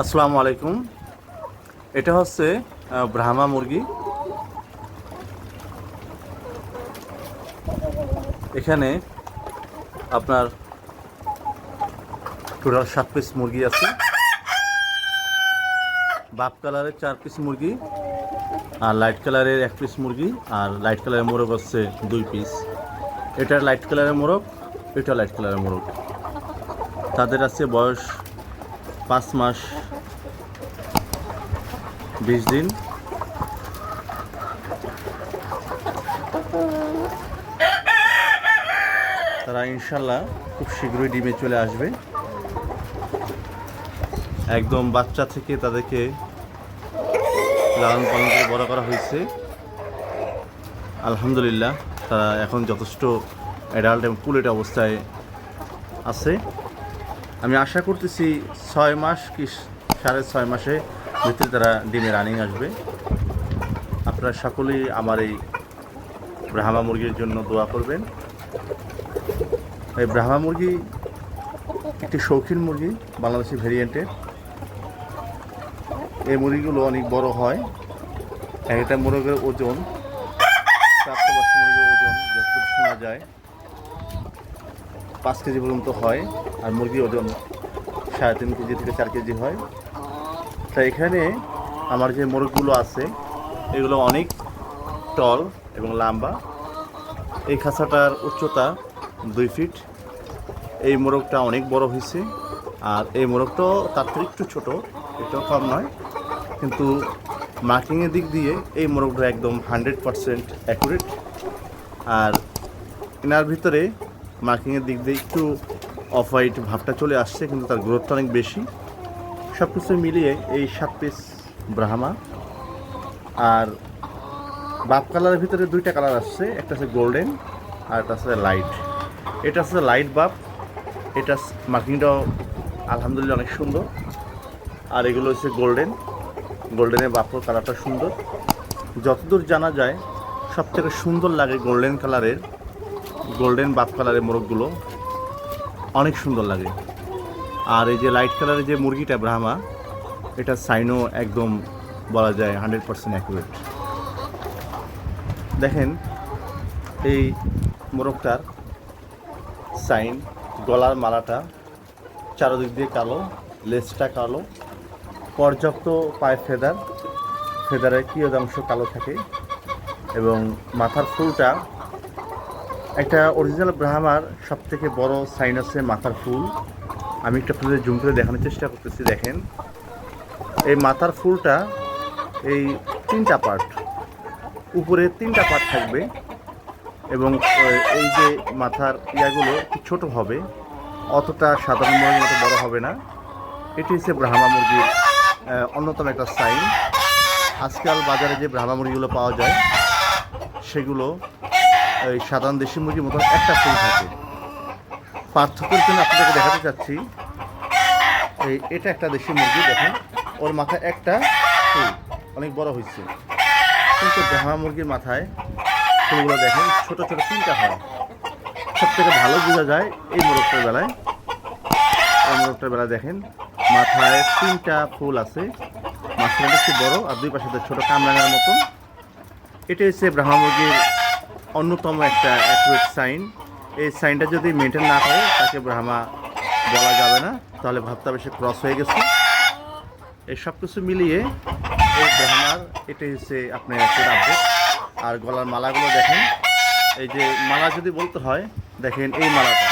আসসালামু আলাইকুম। এটা হচ্ছে ব্রাহ্মা মুরগি। এখানে আপনার টোটাল সাত পিস মুরগি আছে। বাপ কালারের চার পিস মুরগি, আর লাইট কালারের এক পিস মুরগি, আর লাইট কালারের মোরগ হচ্ছে দুই পিস এটা লাইট কালারের মোরগ, এটা লাইট কালারের মোরগ। তাদের আছে বয়স পাঁচ মাস। বিশ দিন। তারা ইনশাল্লাহ খুব শীঘ্রই ডিমে চলে আসবে। একদম বাচ্চা থেকে তাদেরকে লালন পালন করে বড় করা হয়েছে। আলহামদুলিল্লাহ, তারা এখন যথেষ্ট অ্যাডাল্ট এবং পুলেট অবস্থায় আছে। আমি আশা করতেছি ছয় মাস কি সাড়ে ছয় মাসে ভিতরে তারা ডিমে রানিং আসবে। আপনারা সকলেই আমার এই ব্রাহ্মা মুরগির জন্য দোয়া করবেন। এই ব্রাহ্মা মুরগি একটি শৌখিন মুরগি, বাংলাদেশি ভেরিয়েন্টের। এই মুরগিগুলো অনেক বড় হয়। এক একটা মুরগের ওজন মুরগির ওজন শোনা যায়, পাঁচ কেজি পর্যন্ত হয়। আর মুরগির ওজন সাড়ে তিন কেজি থেকে চার কেজি হয়। তা এখানে আমার যে মোরগগুলো আছে, এগুলো অনেক টল এবং লম্বা। এই খাঁচাটার উচ্চতা দুই ফিট। এই মোরগটা অনেক বড় হয়েছে। আর এই মোরগটাও তার থেকে একটু ছোটো এটাও কম নয়। কিন্তু মার্কিংয়ের দিক দিয়ে এই মোরগটা একদম হান্ড্রেড পারসেন্ট অ্যাকুরেট। আর এনার ভিতরে মার্কিংয়ের দিক দিয়ে একটু অফ হোয়াইট ভাবটা চলে আসছে, কিন্তু তার গ্রোথটা অনেক বেশি। সব কিছু মিলিয়ে এই সাত পিস ব্রাহ্মা আর বাপ কালারের ভিতরে দুইটা কালার আসছে, একটা আছে গোল্ডেন আর একটা আছে লাইট এটা আছে লাইট বাপ, এটা মার্কিংটাও আলহামদুলিল্লাহ অনেক সুন্দর। আর এগুলো হচ্ছে গোল্ডেন গোল্ডেনের বাপর কালারটা সুন্দর। যতদূর জানা যায় সব থেকে সুন্দর লাগে গোল্ডেন কালারের গোল্ডেন বাপ কালারের মোরগগুলো। অনেক সুন্দর লাগে। আর এই যে লাইট কালারের যে মুরগিটা ব্রাহ্মা, এটা সাইনও একদম বলা যায় হান্ড্রেড পার্সেন্ট অ্যাকুরেট দেখেন, এই মোরগটার সাইন গলার মালাটা চারোদিক দিয়ে কালো লেজটা কালো, পর্যাপ্ত পায়ে ফেদার ফেদারের কিয়দাংশ কালো থাকে এবং মাথার ফুলটা একটা অরিজিনাল ব্রাহ্মার সব থেকে বড় সাইন আছে মাথার ফুল। আমি একটা আপনাদের জুম করে দেখানোর চেষ্টা করতেছি, দেখেন। এই মাথার ফুলটা এই তিনটা পার্ট উপরে তিনটা পার্ট থাকবে এবং এই যে মাথার ইয়াগুলো ছোট হবে, অতটা সাধারণ মুরগির মতো বড় হবে না। এটি হচ্ছে ব্রাহ্মা মুরগির অন্যতম একটা সাইন আজকাল বাজারে যে ব্রাহ্মা মুরগিগুলো পাওয়া যায়, সেগুলো সাধারণ দেশি মুরগির মতো একটা ফুল থাকে। পার্থক্যের জন্য আপনাদেরকে দেখাতে চাচ্ছি। এই, এটা একটা দেশি মুরগি, দেখেন। ওর মাথায় একটা অনেক বড় হয়েছে। কিন্তু ব্রাহ্মা মুরগির মাথায় ফুলগুলো দেখেন, ছোট ছোট তিনটা হয়। সব থেকে ভালো বোঝা যায় এই মোরগটার বেলায়। এই মোরগটার বেলায় দেখেন, মাথায় তিনটা ফুল আছে। মাঝখানে একটু বড় আর দুই পাশে ছোট কামরাঙার মতন। এটা হচ্ছে ব্রাহ্মা মুরগির অন্যতম একটা অ্যাকুরেট সাইন এই সাইনটা যদি মেনটেন না করে, তাকে ব্রাহ্মা বলা যাবে না। তাহলে ভাবতে হবে সে ক্রস হয়ে গেছে। এই সব কিছু মিলিয়ে এই ব্রাহ্মার এটাই হচ্ছে আপনার একটা আপডেট আর গলার মালাগুলো দেখেন। এই যে মালা যদি বলতে হয়, দেখেন এই মালাটা।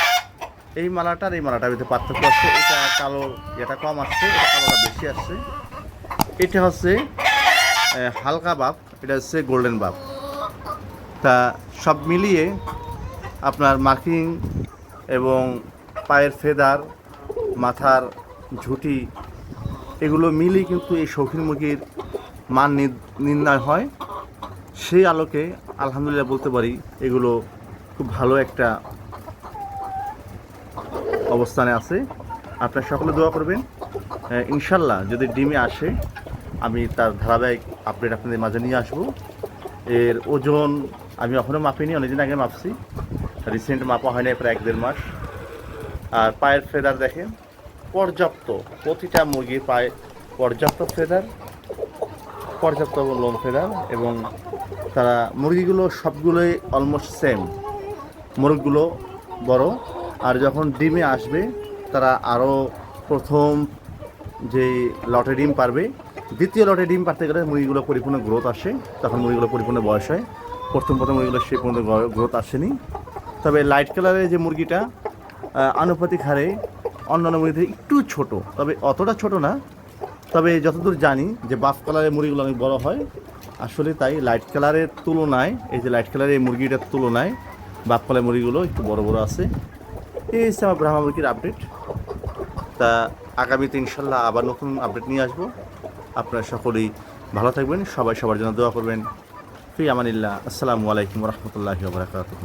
এই মালাটার এই মালাটার ভিতরে পার্থক্য আছে। এটা কালো, এটা কম আসছে, এটা কালোটা বেশি আসছে। এটা হচ্ছে হালকা বাপ, এটা হচ্ছে গোল্ডেন বাপ। তা সব মিলিয়ে আপনার মার্কিং এবং পায়ের ফেদার, মাথার ঝুঁটি, এগুলো মিলিয়ে কিন্তু এই শৌখিন মুরগির মান নির- নির্ণয় হয়। সেই আলোকে আলহামদুলিল্লাহ বলতে পারি এগুলো খুব ভালো একটা অবস্থানে আছে। আপনার সকলে দোয়া করবেন। ইনশাল্লাহ যদি ডিমে আসে, আমি তার ধারাবাহিক আপডেট আপনাদের মাঝে নিয়ে আসব। এর ওজন আমি এখনও মাপিনি, অনেকদিন আগে মাপছি। রিসেন্ট মাপা হয় না প্রায় এক দেড় মাস। আর পায়ের ফেদার দেখেন, পর্যাপ্ত প্রতিটা মুরগির পায় পর্যাপ্ত ফেদার, পর্যাপ্ত লোম ফেদার এবং তারা মুরগিগুলো সবগুলোই অলমোস্ট সেম মোরগগুলো বড়, আর যখন ডিমে আসবে, তারা আরও প্রথম যে লটে ডিম পারবে, দ্বিতীয় লটে ডিম পারতে গেলে মুরগিগুলো পরিপূর্ণ গ্রোথ আসে। তখন মুরগিগুলো পরিপূর্ণ বয়স হয়। প্রথম প্রথম মুরগিগুলো সে পর্যন্ত গ্রোথ আসেনি। তবে লাইট কালারের যে মুরগিটা আনুপাতিক হারে অন্যান্য মুরগি থেকে একটু ছোট, তবে অতটা ছোট না। তবে যতদূর জানি যে বাফ কালারের মুরগিগুলো অনেক বড় হয়। আসলে তাই লাইট কালারের তুলনায়, এই যে লাইট কালারের এই মুরগিটার তুলনায় বাফ কালারের মুরগিগুলো একটু বড় বড় আছে। এই হচ্ছে আমার ব্রাহ্মা মুরগির আপডেট তা আগামীতে ইনশাল্লাহ আবার নতুন আপডেট নিয়ে আসব। আপনারা সকলেই ভালো থাকবেন, সবাই সবার জন্য দোয়া করবেন। ফি আমানিল্লাহ। আসসালামু আলাইকুম রহমতুল্লাহি বারাকাতুহ।